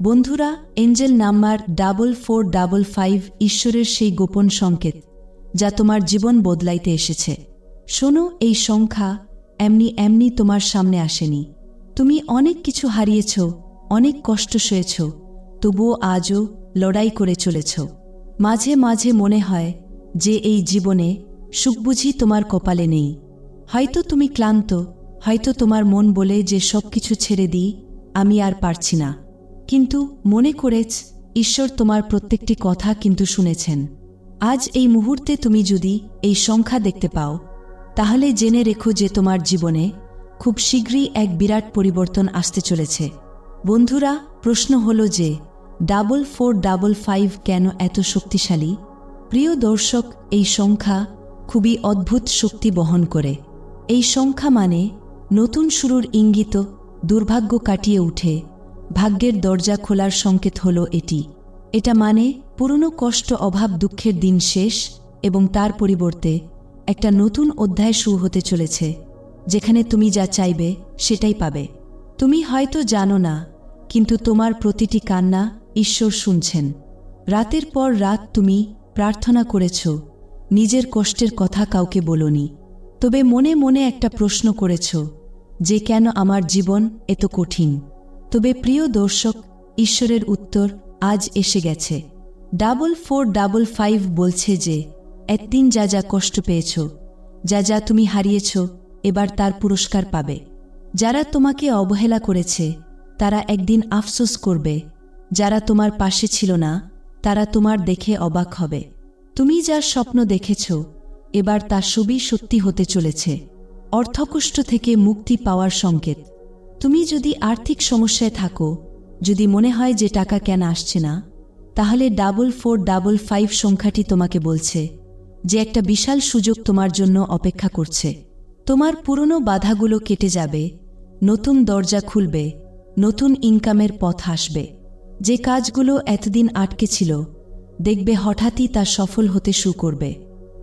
বন্ধুরা angel number double four double five ঈশ্বরের সেই গোপন সংকেত যা তোমার জীবন বদলাইতে এসেছে। শোনো, এই সংখ্যা এমনি এমনি তোমার সামনে আসেনি। তুমি অনেক কিছু হারিয়েছ, অনেক কষ্ট সয়েছ, তবুও আজও লড়াই করে চলেছ। মাঝে মাঝে মনে হয় যে এই জীবনে সুখ বুঝি তোমার কপালে নেই। হয়তো তুমি ক্লান্ত, হয়তো তোমার মন বলে যে সব কিছু ছেড়ে দিই, আমি আর পারছি না। কিন্তু মনে করেছ, ঈশ্বর তোমার প্রত্যেকটি কথা কিন্তু শুনেছেন। আজ এই মুহূর্তে তুমি যদি এই সংখ্যা দেখতে পাও, তাহলে জেনে রেখো যে তোমার জীবনে খুব শীঘ্রই এক বিরাট পরিবর্তন আসতে চলেছে। বন্ধুরা, প্রশ্ন হল যে, ডাবল ফোর ডাবল ফাইভ কেন এত শক্তিশালী? প্রিয় দর্শক, এই সংখ্যা খুবই অদ্ভুত শক্তি বহন করে। এই সংখ্যা মানে নতুন শুরুর ইঙ্গিত দুর্ভাগ্য কাটিয়ে উঠে ভাগ্যের দরজা খোলার সংকেত হল এটি। এটা মানে পুরনো কষ্ট, অভাব, দুঃখের দিন শেষ এবং তার পরিবর্তে একটা নতুন অধ্যায় শুরু হতে চলেছে, যেখানে তুমি যা চাইবে সেটাই পাবে। তুমি হয়তো জানো না, কিন্তু তোমার প্রতিটি কান্না ঈশ্বর শুনছেন। রাতের পর রাত তুমি প্রার্থনা করেছ, নিজের কষ্টের কথা কাউকে বলনি। তবে মনে মনে একটা প্রশ্ন করেছ, যে কেন আমার জীবন এত কঠিন? তবে প্রিয় দর্শক, ঈশ্বরের উত্তর আজ এসে গেছে। ডাবল ফোর ডাবল ফাইভ বলছে যে, একদিন যা যা কষ্ট পেয়েছ, যা যা তুমি হারিয়েছ, এবার তার পুরস্কার পাবে। যারা তোমাকে অবহেলা করেছে, তারা একদিন আফসোস করবে। যারা তোমার পাশে ছিল না, তারা তোমার দেখে অবাক হবে। তুমি যার স্বপ্ন দেখেছ, এবার তা সবই সত্যি হতে চলেছে। অর্থকষ্ট থেকে মুক্তি পাওয়ার সংকেত। তুমি যদি আর্থিক সমস্যায় থাকো, যদি মনে হয় যে টাকা কেন আসছে না, তাহলে ডাবল ফোর ডাবল ফাইভ সংখ্যাটি তোমাকে বলছে, যে একটা বিশাল সুযোগ তোমার জন্য অপেক্ষা করছে। তোমার পুরনো বাধাগুলো কেটে যাবে, নতুন দরজা খুলবে, নতুন ইনকামের পথ আসবে। যে কাজগুলো এতদিন আটকে ছিল, দেখবে হঠাৎই তা সফল হতে শুরু করবে।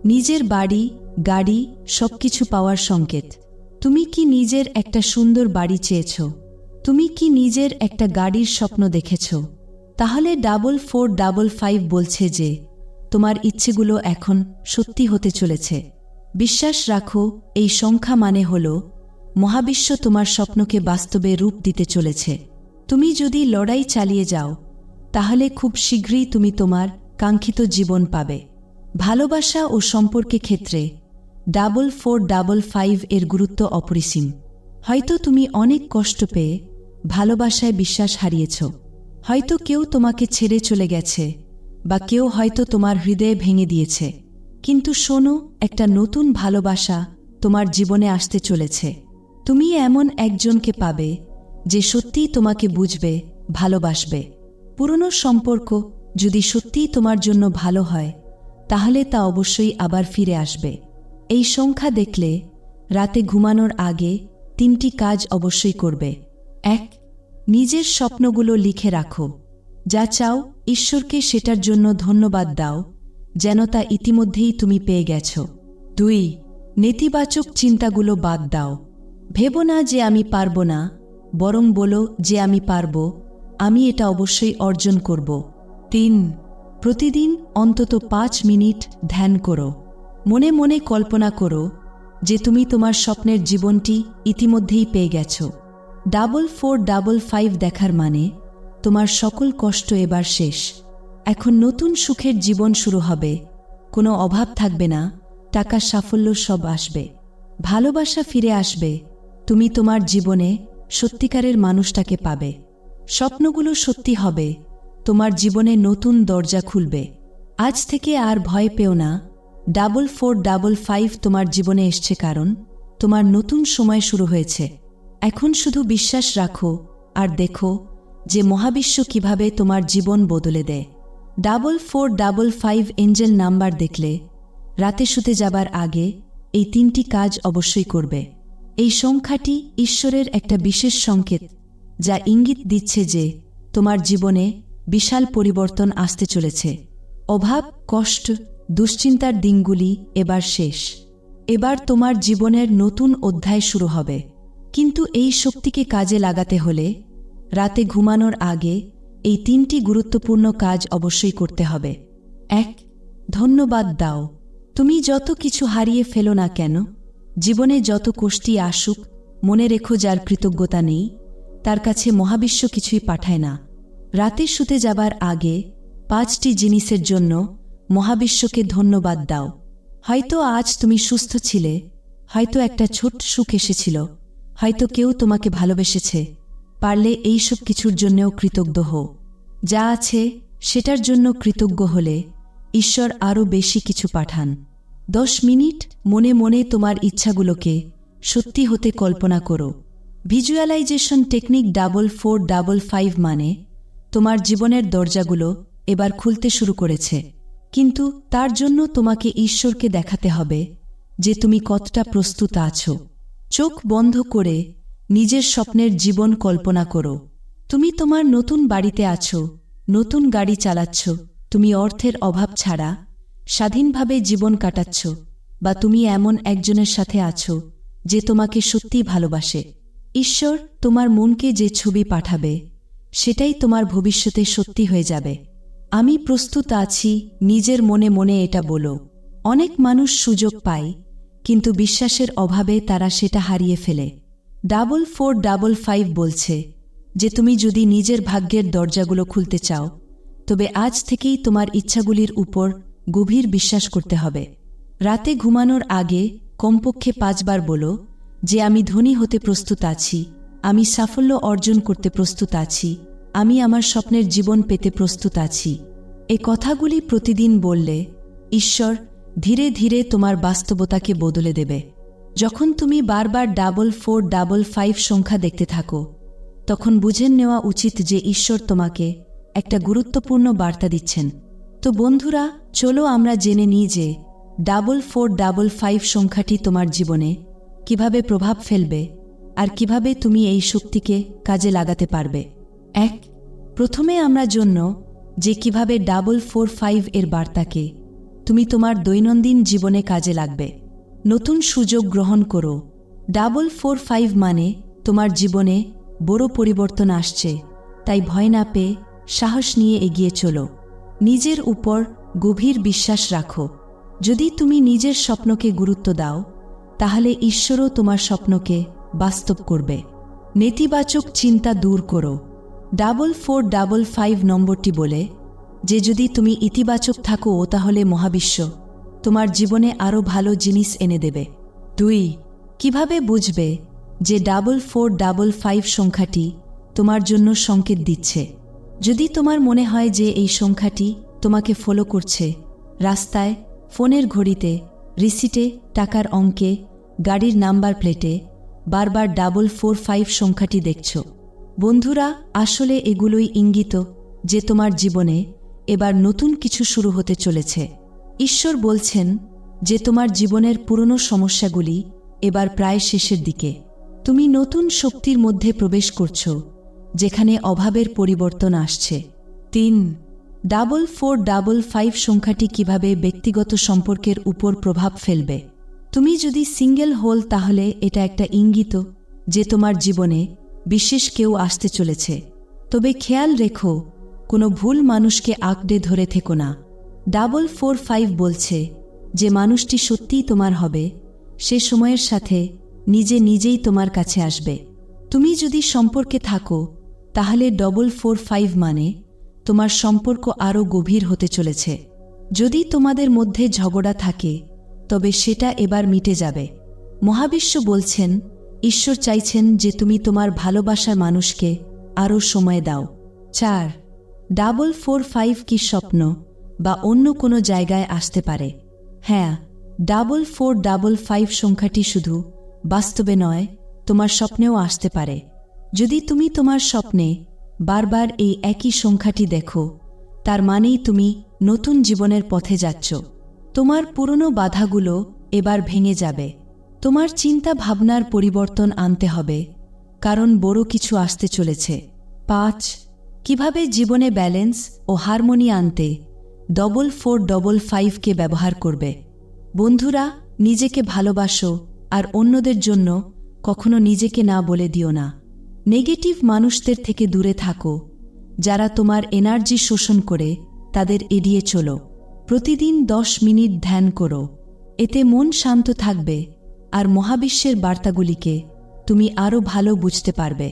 নিজের বাড়ি, গাড়ি, সবকিছু পাওয়ার সংকেত। তুমি কি নিজের একটা সুন্দর বাড়ি চেয়েছ? তুমি কি নিজের একটা গাড়ির স্বপ্ন দেখেছ? তাহলে ডাবল ফোর ডাবল ফাইভ বলছে যে, তোমার ইচ্ছেগুলো এখন সত্যি হতে চলেছে। বিশ্বাস রাখো, এই সংখ্যা মানে হল, মহাবিশ্ব তোমার স্বপ্নকে বাস্তবে রূপ দিতে চলেছে। তুমি যদি লড়াই চালিয়ে যাও, তাহলে খুব শীঘ্রই তুমি তোমার কাঙ্ক্ষিত জীবন পাবে। ভালোবাসা ও সম্পর্কে ক্ষেত্রে ডাবল ফোর ডাবল ফাইভ এর গুরুত্ব অপরিসীম। হয়তো তুমি অনেক কষ্ট পেয়ে ভালোবাসায় বিশ্বাস হারিয়েছ। হয়তো কেউ তোমাকে ছেড়ে চলে গেছে বা কেউ হয়তো তোমার হৃদয়ে ভেঙে দিয়েছে। কিন্তু শোনো, একটা নতুন ভালোবাসা তোমার জীবনে আসতে চলেছে। তুমি এমন একজনকে পাবে যে সত্যিই তোমাকে বুঝবে, ভালোবাসবে। পুরনো সম্পর্ক যদি সত্যিই তোমার জন্য ভালো হয়, তাহলে তা অবশ্যই আবার ফিরে আসবে। এই সংখ্যা দেখলে রাতে ঘুমানোর আগে তিনটি কাজ অবশ্যই করবে। এক, নিজের স্বপ্নগুলো লিখে রাখো। যা চাও ঈশ্বরকে সেটার জন্য ধন্যবাদ দাও, যেন তা ইতিমধ্যেই তুমি পেয়ে গেছ। দুই, নেতিবাচক চিন্তাগুলো বাদ দাও। ভেবো না যে আমি পারব না, বরং বলো যে আমি পারব, আমি এটা অবশ্যই অর্জন করব। তিন, প্রতিদিন অন্তত পাঁচ মিনিট ধ্যান করো। মনে মনে কল্পনা করো যে তুমি তোমার স্বপ্নের জীবনটি ইতিমধ্যেই পেয়ে গেছ। ডাবল ফোর ডাবল ফাইভ দেখার মানে তোমার সকল কষ্ট এবার শেষ। এখন নতুন সুখের জীবন শুরু হবে। কোনো অভাব থাকবে না টাকার সাফল্য সব আসবে। ভালোবাসা ফিরে আসবে, তুমি তোমার জীবনে সত্যিকারের মানুষটাকে পাবে। স্বপ্নগুলো সত্যি হবে, তোমার জীবনে নতুন দরজা খুলবে। আজ থেকে আর ভয় পেও না ডাবল ফোর ডাবল ফাইভ তোমার জীবনে এসছে কারণ তোমার নতুন সময় শুরু হয়েছে। এখন শুধু বিশ্বাস রাখো আর দেখো যে মহাবিশ্ব কীভাবে তোমার জীবন বদলে দেয়। Double four double five angel number দেখলে রাতে শুতে যাবার আগে এই তিনটি কাজ অবশ্যই করবে। এই সংখ্যাটি ঈশ্বরের একটা বিশেষ সংকেত যা ইঙ্গিত দিচ্ছে যে তোমার জীবনে বিশাল পরিবর্তন আসতে চলেছে। অভাব, কষ্ট দুশ্চিন্তার দিনগুলি এবার শেষ। এবার তোমার জীবনের নতুন অধ্যায় শুরু হবে। কিন্তু এই শক্তিকে কাজে লাগাতে হলে রাতে ঘুমানোর আগে এই তিনটি গুরুত্বপূর্ণ কাজ অবশ্যই করতে হবে। এক, ধন্যবাদ দাও। তুমি যত কিছু হারিয়ে ফেলো না কেন, জীবনে যত কষ্টি আসুক, মনে রেখো যার কৃতজ্ঞতা নেই, তার কাছে মহাবিশ্ব কিছুই পাঠায় না। রাতে শুতে যাবার আগে পাঁচটি জিনিসের জন্য মহাবিশ্বকে ধন্যবাদ দাও। হয়তো আজ তুমি সুস্থ ছিলে, হয়তো একটা ছোট সুখ এসেছিল, হয়তো কেউ তোমাকে ভালোবেসেছে। পারলে এইসব কিছুর জন্যও কৃতজ্ঞ হও। যা আছে, সেটার জন্য কৃতজ্ঞ হলে ঈশ্বর আরও বেশি কিছু পাঠান। দশ মিনিট মনে মনে তোমার ইচ্ছাগুলোকে সত্যি হতে কল্পনা করো। Visualisation technique double four double five মানে তোমার জীবনের দরজাগুলো এবার খুলতে শুরু করেছে। কিন্তু তার জন্য তোমাকে ঈশ্বরকে দেখাতে হবে যে তুমি কতটা প্রস্তুত আছো। চোখ বন্ধ করে নিজের স্বপ্নের জীবন কল্পনা করো। তুমি তোমার নতুন বাড়িতে আছো, নতুন গাড়ি চালাচ্ছ, তুমি অর্থের অভাব ছাড়া, স্বাধীনভাবে জীবন কাটাচ্ছ, বা তুমি এমন একজনের সাথে আছো যে তোমাকে সত্যিই ভালোবাসে। ঈশ্বর তোমার মনকে যে ছবি পাঠাবে, সেটাই তোমার ভবিষ্যতে সত্যি হয়ে যাবে। আমি প্রস্তুত আছি, নিজের মনে মনে এটা বলো। অনেক মানুষ সুযোগ পায়, কিন্তু বিশ্বাসের অভাবে তারা সেটা হারিয়ে ফেলে। ডাবল ফোর ডাবল ফাইভ বলছে যে তুমি যদি নিজের ভাগ্যের দরজাগুলো খুলতে চাও, তবে আজ থেকেই তোমার ইচ্ছাগুলির উপর গভীর বিশ্বাস করতে হবে। রাতে ঘুমানোর আগে কমপক্ষে পাঁচবার বলো যে আমি ধনী হতে প্রস্তুত আছি, আমি সাফল্য অর্জন করতে প্রস্তুত আছি আমি আমার স্বপ্নের জীবন পেতে প্রস্তুত আছি। এ কথাগুলি প্রতিদিন বললে, ঈশ্বর, ধীরে ধীরে তোমার বাস্তবতাকে বদলে দেবে। যখন তুমি বারবার ডাবল ফোর ডাবল ফাইভ সংখ্যা দেখতে থাকো, তখন বুঝে নেওয়া উচিত যে ঈশ্বর তোমাকে একটা গুরুত্বপূর্ণ বার্তা দিচ্ছেন। তো বন্ধুরা, চলো আমরা জেনে নিই যে ডাবল ফোর ডাবল ফাইভ সংখ্যাটি তোমার জীবনে কীভাবে প্রভাব ফেলবে আর কীভাবে তুমি এই শক্তিকে কাজে লাগাতে পারবে। এক প্রথমে আমরা জন্য যে কীভাবে ডাবল ফোর ফাইভ এর বার্তাকে তুমি তোমার দৈনন্দিন জীবনে কাজে লাগবে। নতুন সুযোগ গ্রহণ করো। ডাবল ফোর ফাইভ মানে তোমার জীবনে বড় পরিবর্তন আসছে, তাই ভয় না পেয়ে সাহস নিয়ে এগিয়ে চলো। নিজের উপর গভীর বিশ্বাস রাখো। যদি তুমি নিজের স্বপ্নকে গুরুত্ব দাও, তাহলে ঈশ্বরও তোমার স্বপ্নকে বাস্তব করবে। নেতিবাচক চিন্তা দূর করো। ডাবল ফোর ডাবল ফাইভ নম্বরটি বলে, যে যদি তুমি ইতিবাচক থাকো, তাহলে মহাবিশ্ব তোমার জীবনে আরও ভালো জিনিস এনে দেবে। দুই, কীভাবে বুঝবে যে ডাবল ফোর ডাবল ফাইভ সংখ্যাটি তোমার জন্য সংকেত দিচ্ছে? যদি তোমার মনে হয় যে এই সংখ্যাটি তোমাকে ফলো করছে, রাস্তায়, ফোনের ঘড়িতে, রিসিটে, টাকার অঙ্কে, গাড়ির নাম্বার প্লেটে, বারবার ডাবল ফোর ফাইভ সংখ্যাটি দেখছ। বন্ধুরা, আসলে এগুলোই ইঙ্গিত যে তোমার জীবনে এবার নতুন কিছু শুরু হতে চলেছে। ঈশ্বর বলছেন যে তোমার জীবনের পুরনো সমস্যাগুলি এবার প্রায় শেষের দিকে। তুমি নতুন শক্তির মধ্যে প্রবেশ করছ, যেখানে অভাবের পরিবর্তন আসছে। তিন, ডাবল ফোর ডাবল ফাইভ সংখ্যাটি কীভাবে ব্যক্তিগত সম্পর্কের উপর প্রভাব ফেলবে? তুমি যদি সিঙ্গেল হোল তাহলে এটা একটা ইঙ্গিত যে তোমার জীবনে বিশেষ কেউ আসতে চলেছে। তবে খেয়াল রেখো, কোনো ভুল মানুষকে আঁকড়ে ধরে থেকো না। ডাবল ফোর ফাইভ বলছে যে মানুষটি সত্যিই তোমার হবে, সে সময়ের সাথে নিজে নিজেই তোমার কাছে আসবে। তুমি যদি সম্পর্কে থাকো, তাহলে ডবল ফোর ফাইভ মানে তোমার সম্পর্ক আরও গভীর হতে চলেছে। যদি তোমাদের মধ্যে ঝগড়া থাকে, তবে সেটা এবার মিটে যাবে। মহাবিশ্ব বলছেন ঈশ্বর চাইছেন যে তুমি তোমার ভালোবাসার মানুষকে আরও সময় দাও। চার, ডাবল ফোর ফাইভ কি স্বপ্ন বা অন্য কোনো জায়গায় আসতে পারে? হ্যাঁ ডাবল ফোর ডাবল ফাইভ সংখ্যাটি শুধু বাস্তবে নয়, তোমার স্বপ্নেও আসতে পারে। যদি তুমি তোমার স্বপ্নে বারবার এই একই সংখ্যাটি দেখো, তার মানেই তুমি নতুন জীবনের পথে যাচ্ছ। তোমার পুরনো বাধাগুলো এবার ভেঙে যাবে। তোমার চিন্তা ভাবনার পরিবর্তন আনতে হবে, কারণ বড় কিছু আসতে চলেছে। পাঁচ, কীভাবে জীবনে ব্যালেন্স ও হারমোনি আনতে ডবল ফোর ডবল ফাইভকে ব্যবহার করবে? বন্ধুরা, নিজেকে ভালোবাসো আর অন্যদের জন্য কখনো নিজেকে না বলে দিও না। নেগেটিভ মানুষদের থেকে দূরে থাকো, যারা তোমার এনার্জি শোষণ করে তাদের এড়িয়ে চলো। প্রতিদিন দশ মিনিট ধ্যান করো, এতে মন শান্ত থাকবে আর মহাবিশ্বের বার্তাগুলিকে তুমি আরও ভালো বুঝতে পারবে।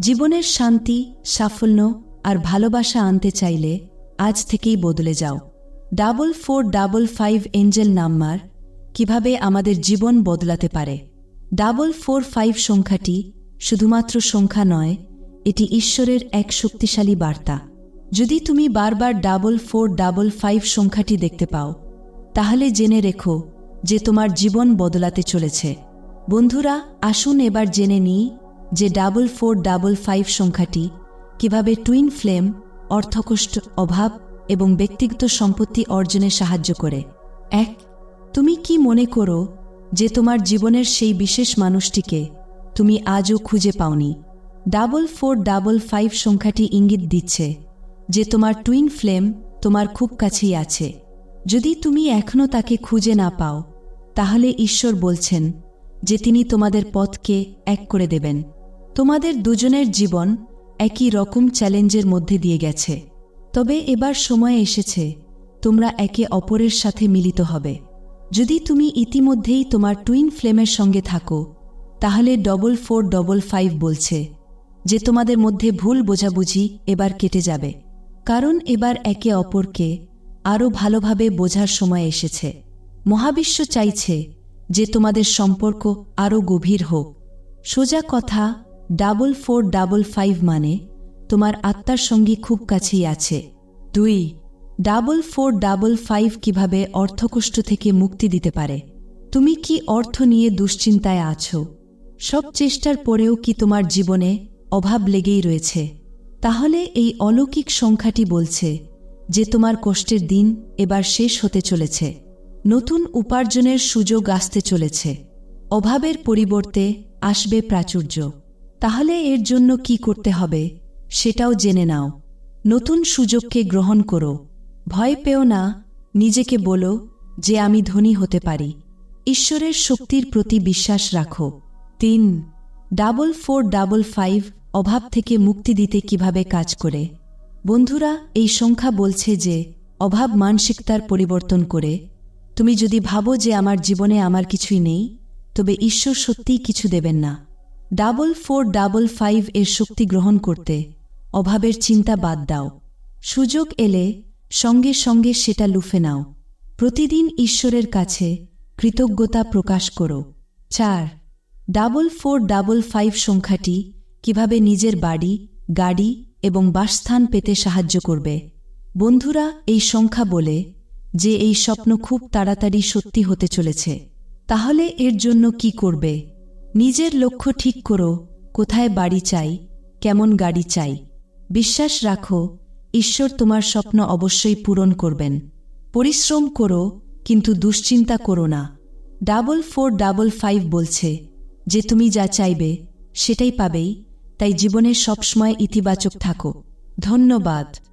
জীবনের শান্তি, সাফল্য আর ভালোবাসা আনতে চাইলে আজ থেকেই বদলে যাও। Double four double five angel number কীভাবে আমাদের জীবন বদলাতে পারে। ডাবল ফোর ফাইভ সংখ্যাটি শুধুমাত্র সংখ্যা নয়, এটি ঈশ্বরের এক শক্তিশালী বার্তা। যদি তুমি বারবার ডাবল ফোর ডাবল ফাইভ সংখ্যাটি দেখতে পাও, তাহলে জেনে রেখো যে তোমার জীবন বদলাতে চলেছে। বন্ধুরা, আসুন এবার জেনে নিই যে ডাবল ফোর ডাবল ফাইভ সংখ্যাটি কীভাবে টুইন ফ্লেম, অর্থকষ্ট, অভাব এবং ব্যক্তিগত সম্পত্তি অর্জনে সাহায্য করে। এক, তুমি কি মনে করো যে তোমার জীবনের সেই বিশেষ মানুষটিকে তুমি আজও খুঁজে পাওনি? ডাবল ফোর ডাবল ফাইভ সংখ্যাটি ইঙ্গিত দিচ্ছে যে তোমার টুইন ফ্লেম তোমার খুব কাছেই আছে। যদি তুমি এখনও তাকে খুঁজে না পাও, তাহলে ঈশ্বর বলছেন যে তিনি তোমাদের পথকে এক করে দেবেন। তোমাদের দুজনের জীবন একই রকম চ্যালেঞ্জের মধ্যে দিয়ে গেছে। তবে এবার সময় এসেছে, তোমরা একে অপরের সাথে মিলিত হবে। যদি তুমি ইতিমধ্যেই তোমার টুইন ফ্লেমের সঙ্গে থাকো, তাহলে ডবল ফোর ডবল ফাইভ বলছে যে তোমাদের মধ্যে ভুল বোঝাবুঝি এবার কেটে যাবে। কারণ এবার একে অপরকে আরও ভালোভাবে বোঝার সময় এসেছে। মহাবিশ্ব চাইছে যে তোমাদের সম্পর্ক আরও গভীর হোক। সোজা কথা, ডাবল ফোর ডাবল ফাইভ মানে তোমার আত্মার সঙ্গী খুব কাছেই আছে। দুই, ডাবল ফোর ডাবল ফাইভ কীভাবে অর্থকষ্ট থেকে মুক্তি দিতে পারে? তুমি কি অর্থ নিয়ে দুশ্চিন্তায় আছো? সব চেষ্টার পরেও কি তোমার জীবনে অভাব লেগেই রয়েছে? তাহলে এই অলৌকিক সংখ্যাটি বলছে যে তোমার কষ্টের দিন এবার শেষ হতে চলেছে। নতুন উপার্জনের সুযোগ আসতে চলেছে। অভাবের পরিবর্তে আসবে প্রাচুর্য। তাহলে এর জন্য কি করতে হবে, সেটাও জেনে নাও। নতুন সুযোগকে গ্রহণ করো। ভয় পেও না, নিজেকে বলো যে আমি ধনী হতে পারি। ঈশ্বরের শক্তির প্রতি বিশ্বাস রাখো। তিন, ডাবল ফোর ডাবল ফাইভ অভাব থেকে মুক্তি দিতে কীভাবে কাজ করে? বন্ধুরা, এই সংখ্যা বলছে যে, অভাব মানসিকতার পরিবর্তন করে, তুমি যদি ভাবো যে আমার জীবনে আমার কিছুই নেই, তবে ঈশ্বর সত্যিই কিছু দেবেন না। ডাবল ফোর ডাবল ফাইভ এর শক্তি গ্রহণ করতে, অভাবের চিন্তা বাদ দাও। সুযোগ এলে, সঙ্গে সঙ্গে সেটা লুফে নাও। প্রতিদিন ঈশ্বরের কাছে কৃতজ্ঞতা প্রকাশ করো। চার, ডাবল ফোর ডাবল ফাইভ সংখ্যাটি কীভাবে নিজের বাড়ি, গাড়ি এবং বাসস্থান পেতে সাহায্য করবে। বন্ধুরা, এই সংখ্যা বলে যে এই স্বপ্ন খুব তাড়াতাড়ি সত্যি হতে চলেছে। তাহলে এর জন্য কি করবে? নিজের লক্ষ্য ঠিক করো, কোথায় বাড়ি চাই, কেমন গাড়ি চাই। বিশ্বাস রাখো, ঈশ্বর তোমার স্বপ্ন অবশ্যই পূরণ করবেন। পরিশ্রম করো, কিন্তু দুশ্চিন্তা করো না। ডাবল ফোর ডাবল ফাইভ বলছে যে তুমি যা চাইবে, সেটাই পাবেই। তাই জীবনে সবসময় ইতিবাচক থাকো। ধন্যবাদ।